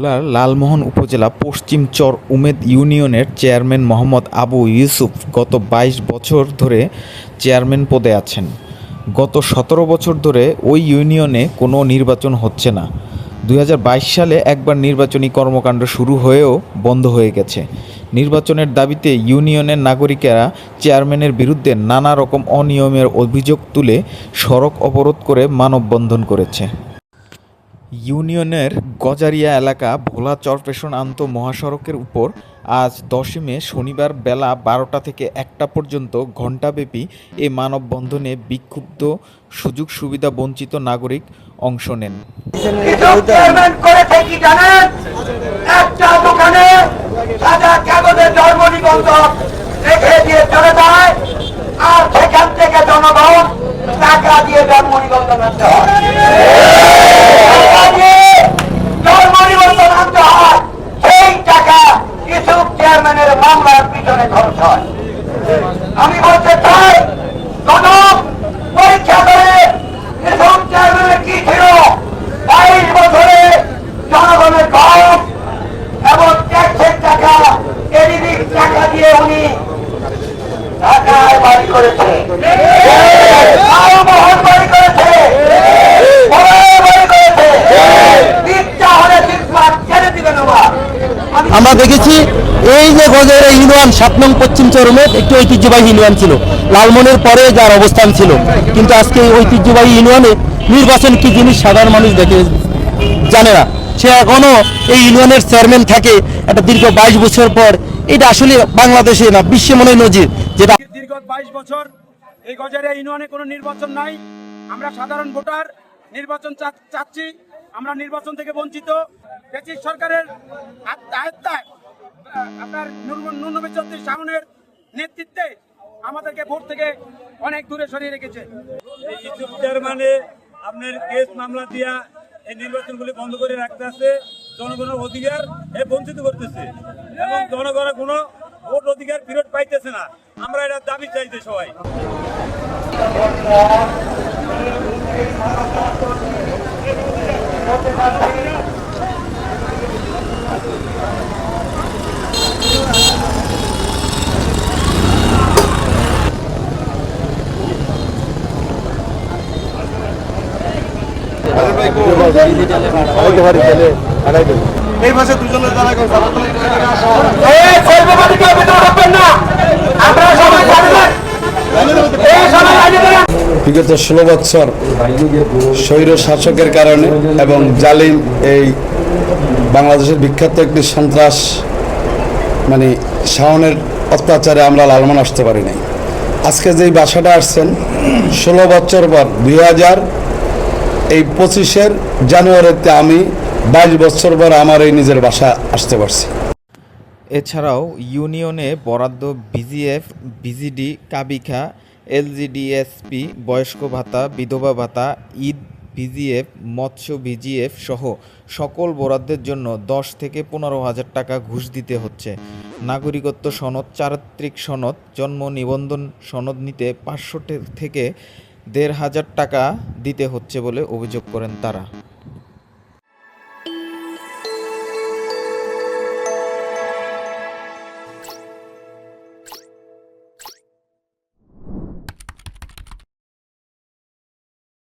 ভোলার লালমোহন উপজেলা পশ্চিম চর উমেদ ইউনিয়নের চেয়ারম্যান মোহাম্মদ আবু ইউসুফ গত বাইশ বছর ধরে চেয়ারম্যান পদে আছেন। গত সতেরো বছর ধরে ওই ইউনিয়নে কোনো নির্বাচন হচ্ছে না। দুই হাজার বাইশ সালে একবার নির্বাচনী কর্মকাণ্ড শুরু হয়েও বন্ধ হয়ে গেছে। নির্বাচনের দাবিতে ইউনিয়নের নাগরিকেরা চেয়ারম্যানের বিরুদ্ধে নানা রকম অনিয়মের অভিযোগ তুলে সড়ক অবরোধ করে মানববন্ধন করেছে। ইউনিয়নের গজারিয়া এলাকা ভোলা চরপেশন আন্ত মহাসড়কের উপর আজ দশই মে শনিবার বেলা বারোটা থেকে একটা পর্যন্ত ঘণ্টাব্যাপী এ মানববন্ধনে বিক্ষুব্ধ সুযোগ সুবিধা বঞ্চিত নাগরিক অংশ নেন। থেকে টাকা দিয়ে আনতে হয় টাকা দিয়ে জন্ম নিবন্ধন আনতে হয় সেই টাকা কৃষক চেয়ারম্যানের মামলার পিছনে খরচ হয় আমি বলতে চাই কোন পরীক্ষা করে কৃষক চেয়ারম্যানের কি ছিল? বাইশ বছরে জনগণের গম এবং ট্যাক্সের টাকা, এডিবির টাকা দিয়ে উনি ঢাকায় বাড়ি করেছে আরও মহল বাড়ি করেছে বড় বাড়ি করেছে ইচ্ছা হলে সিটমাট ছেড়ে দিবেন আবার আমি আমরা দেখেছি এই ইউনিয়ন সাত নং পশ্চিম চরমের একটি ঐতিহ্যবাহী ইউনিয়ন ছিল। লালমনের পরে যার অবস্থান ছিল। কিন্তু আজকে ঐতিহ্যবাহী ইউনিয়নে নির্বাচন কি জিনিস সাধারণ মানুষ দেখে জানে না। সে এখনও এই ইউনিয়নের চেয়ারম্যান থাকে একটা দীর্ঘ বাইশ বছর পর। এটা আসলে বাংলাদেশে না মনে নজির। যেটা দীর্ঘ বাইশ বছর এই গজারিয়া ইউনিয়নে কোনো নির্বাচন নাই। আমরা সাধারণ ভোটার, নির্বাচন চাচ্ছি। আমরা নির্বাচন থেকে বঞ্চিত। সরকারের আয়ত্তায় আপনার ন্যূনবে চৌত্রিশ শাহনের নেতৃত্বে আমাদেরকে ভোট থেকে অনেক দূরে সরিয়ে রেখেছে। ইউসুফ চেয়ারম্যানে আপনার কেস মামলা দিয়া এই নির্বাচনগুলি বন্ধ করে রাখতে আছে জনগণের অধিকার এ বঞ্চিত করতেছে। এবং জনগণের কোনো ভোট অধিকার ফেরত পাইতেছে না। আমরা এটা দাবি চাইতে সবাই। সর্ববাদীকে ভিতরে ঢুকবেন না আমরা সবাই থাকবেন বিগত ষোলো বছর স্বৈর শাসকের কারণে এবং জালিম এই বাংলাদেশের বিখ্যাত একটি সন্ত্রাস মানে শাওনের অত্যাচারে আমরা লালমান আসতে পারি নাই। আজকে যেই বাসাটা আসছেন, ষোলো বছর পর দুই হাজার এই পঁচিশের জানুয়ারিতে আমি বাইশ বছর পর আমার এই নিজের বাসা আসতে পারছি। এছাড়াও ইউনিয়নে বরাদ্দ বিজিএফ, বিজিডি, কাবিখা এলজিডিএসপি বয়স্ক ভাতা, বিধবা ভাতা, ঈদ বিজিএফ, মৎস্য বিজিএফ সহ সকল বরাদ্দের জন্য দশ থেকে পনেরো হাজার টাকা ঘুষ দিতে হচ্ছে। নাগরিকত্ব সনদ, চারিত্রিক সনদ, জন্ম নিবন্ধন সনদ নিতে পাঁচশো থেকে দেড় হাজার টাকা দিতে হচ্ছে বলে অভিযোগ করেন তারা।